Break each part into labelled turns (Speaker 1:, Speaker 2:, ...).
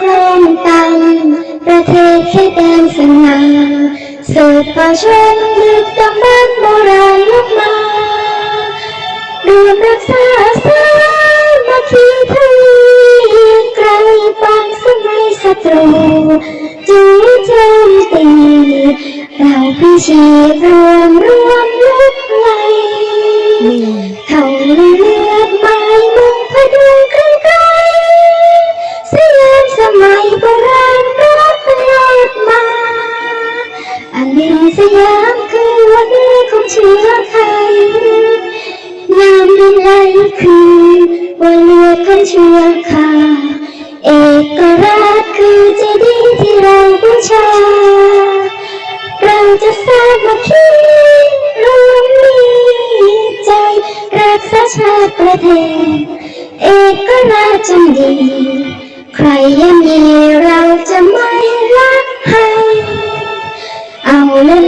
Speaker 1: ครองตังประเทศให้แดนสง่าสืบป่าชนลึกตำนานโบราณลุกมารวมรักษาสามัคคีทวีไกลปางสมัยศัตรูจูโจมตีเราพิชีพรวมรวมลุกไลเขาลือ เลือของเชื้อไทยามดินไหลคือวันเลือของเชื้อคาเอกราชคือเจดีย์ที่เราบูชา เราจะสามัคคีรวมมีใจ รักษาชาติประเทศ เอกราชจงดี ใครยังมีเราจะไม่ละให้ เอาและ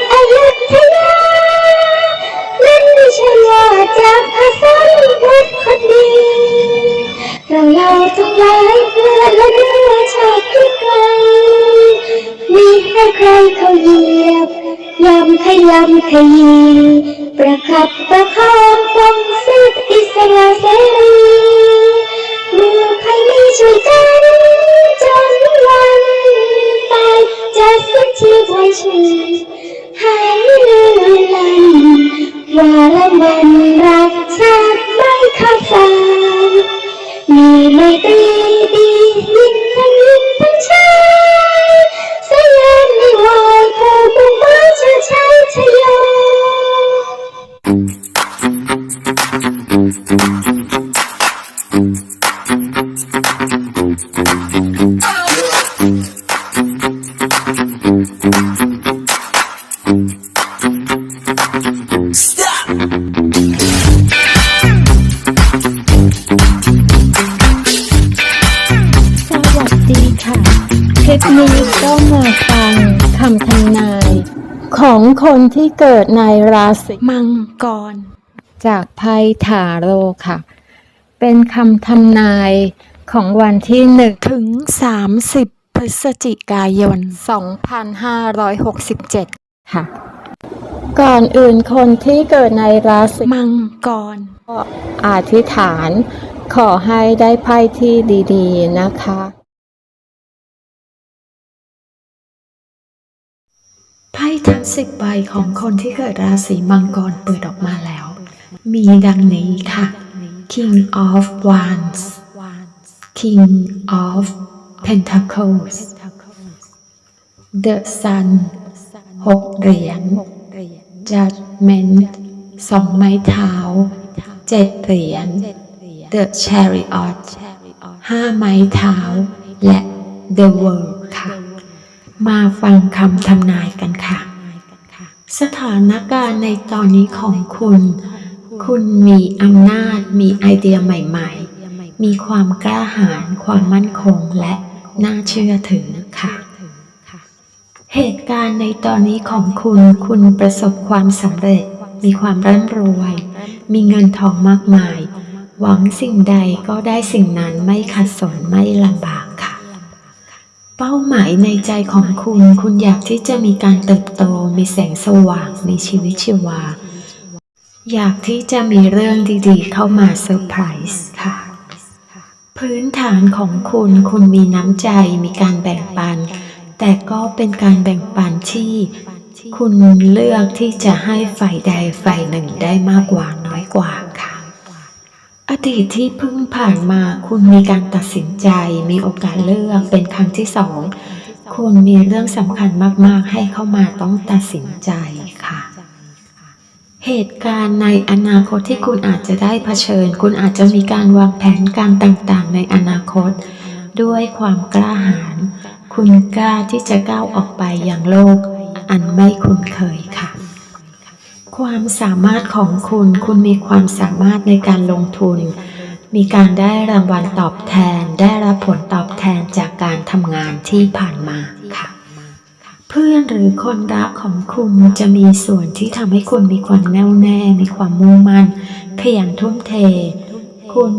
Speaker 1: ใครเขาเหยียบยำขยำขยีประคับประคองปองสิทธิอิสระเสรีมือใครไมีช่วยกันจนวันตายจะสิ้นชีพไว้ชีหายเลือลันว่าละมันรักชาติไม่ขาดสายมีไม่ตรีดียิ่งทั้งยิ่ง
Speaker 2: คนที่เกิดในราศีมังกร จากไพ่ถาโรค่ะ เป็นคำทำนายของวันที่หนึ่งถึง30พฤศจิกายน2567ค่ะ ก่อนอื่นคนที่เกิดในราศีมังกรก็อธิษฐาน ขอให้ได้ไพ่ที่ดี ๆ นะคะ
Speaker 3: พ่ทั้งสิบใบของคนที่เกิดราศีมังกรเปิดออกมาแล้ว มีดังนี้ค่ะ King of Wands King of Pentacles The Sun หกเหรียญ Judgment สองไม้เท้าเจ็ดเหรียญ The Chariot ห้าไม้เท้า และ The World ค่ะ มาฟังคำทำนายกันค่ะ สถานการณ์ในตอนนี้ของคุณ คุณมีอำนาจ มีไอเดียใหม่ๆ มีความกล้าหาญ ความมั่นคง และน่าเชื่อถือค่ะ เหตุการณ์ในตอนนี้ของคุณ คุณประสบความสำเร็จ มีความร่ำรวย มีเงินทองมากมาย หวังสิ่งใดก็ได้สิ่งนั้นไม่ขัดสนไม่ลำบาก เป้าหมายในใจของคุณ คุณอยากที่จะมีการเติบโต มีแสงสว่างในชีวิตชีวา อยากที่จะมีเรื่องดีๆ เข้ามาเซอร์ไพรส์ค่ะ พื้นฐานของคุณ คุณมีน้ำใจ มีการแบ่งปัน แต่ก็เป็นการแบ่งปันที่คุณเลือกที่จะให้ฝ่ายใดฝ่ายหนึ่งได้มากกว่าน้อยกว่า อดีตที่เพิ่งผ่านมาคุณมีการตัดสินใจ มีโอกาสเลือกเป็นครั้งที่สองคุณมีเรื่องสำคัญมาก ๆ ให้เข้ามาต้องตัดสินใจค่ะ เหตุการณ์ในอนาคตที่คุณอาจจะได้เผชิญ คุณอาจจะมีการวางแผนการต่างๆ ในอนาคต ด้วยความกล้าหาญคุณกล้าที่จะก้าวออกไปอย่างโลก อันไม่คุ้นเคยค่ะ ความสามารถของคุณ คุณมีความสามารถในการลงทุน มีการได้รางวัลตอบแทน ได้รับผลตอบแทนจากการทำงานที่ผ่านมาค่ะ เพื่อนหรือคนรักของคุณจะมีส่วนที่ทำให้คุณมีความแน่วแน่ มีความมุ่งมั่น ขยันทุ่มเท คุณ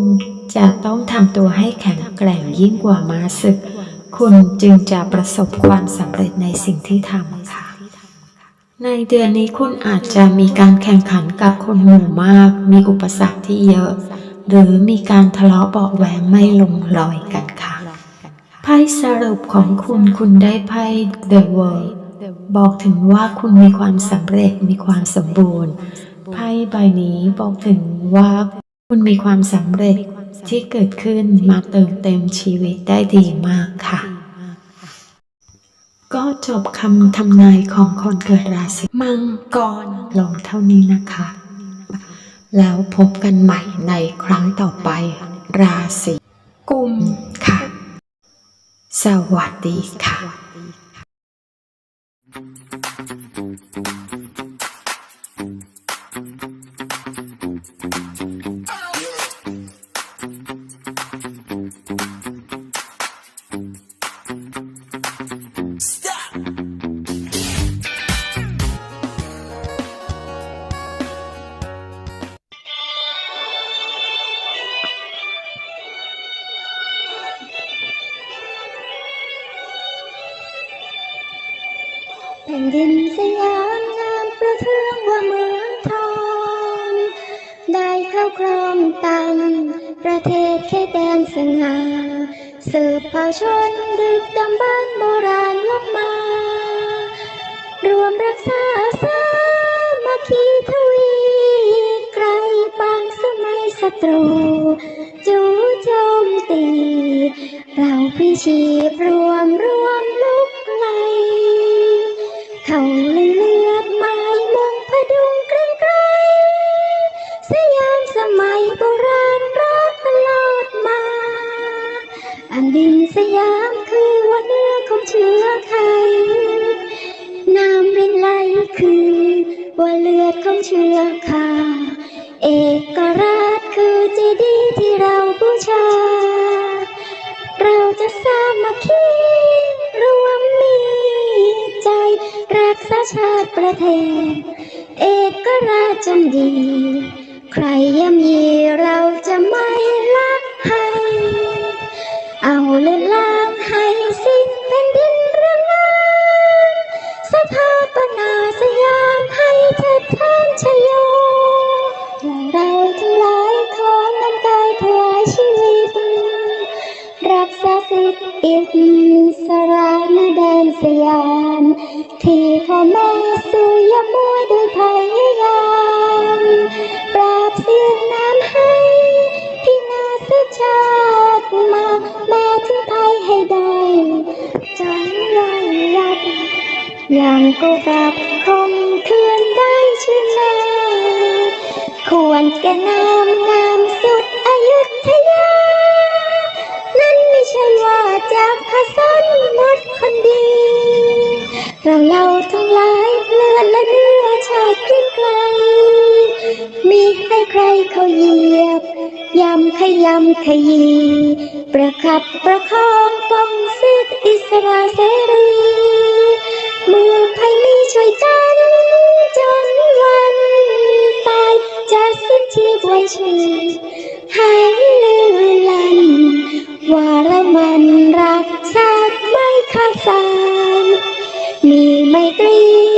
Speaker 3: จะต้องทำตัวให้แข็งแกร่งยิ่งกว่ามาศึก คุณจึงจะประสบความสำเร็จในสิ่งที่ทำค่ะ ในเดือนนี้คุณอาจจะมีการแข่งขันกับคนหมู่มาก มีอุปสรรคที่เยอะ หรือมีการทะเลาะเบาะแหวงไม่ลงรอยกันค่ะ ไพ่สรุปของคุณคุณได้ไพ่ The World บอกถึงว่าคุณมีความสำเร็จมีความสมบูรณ์ ไพ่ใบนี้บอกถึงว่าคุณมีความสำเร็จที่เกิดขึ้นมาเติมเต็มชีวิตได้ดีมากค่ะ ก็จบคำทำนายของคนเกิดราศีมังกรลงเท่านี้นะคะ แล้วพบกันใหม่ในครั้งต่อไป ราศีกุมค่ะ สวัสดีค่ะ
Speaker 1: ดินสยามงามประเทืองว่าเมืองทอง ได้เข้าครองตังประเทศเขตแดนสง่าสืบเผ่าชนดึกดำบรรพ์โบราณลบมา รวมรักษาสามัคคีทวีไกลปางสมัยศัตรู จู่โจมตี เราพิชีพรวมรวม ว่าเลือดของเชื้อข่าเอกราชคือเจดีย์ที่เราบูชา เราจะสามัคคีรวมมีใจ รักษาชาติประเทศ เอกราชจงดี ใครย่ำยี รักษาสิทธิอิสระในแดนสยาม ที่พ่อแม่สู้ยามวยด้วยพยายามปราบเสียงน้ำให้ที่นาสชาติมาแม้ถึงไทยให้ได้จนลอยลับยังก็กลับคมเคืนได้ชื่นนาควรแก่นามงามสุด ว่าจากพระสันมดคนดี เราเราทั้งหลายเลือดและเนื้อชาติเกรียงไกลมีให้ใครเขาเหยียบยำขยำขยี ประคับประคองปองสิทธิอิสระเสรีเมื่อใครมีช่วยกันจนวันตายจะสิ้นชีพไว้ชีให้ลือลันว่า รักชา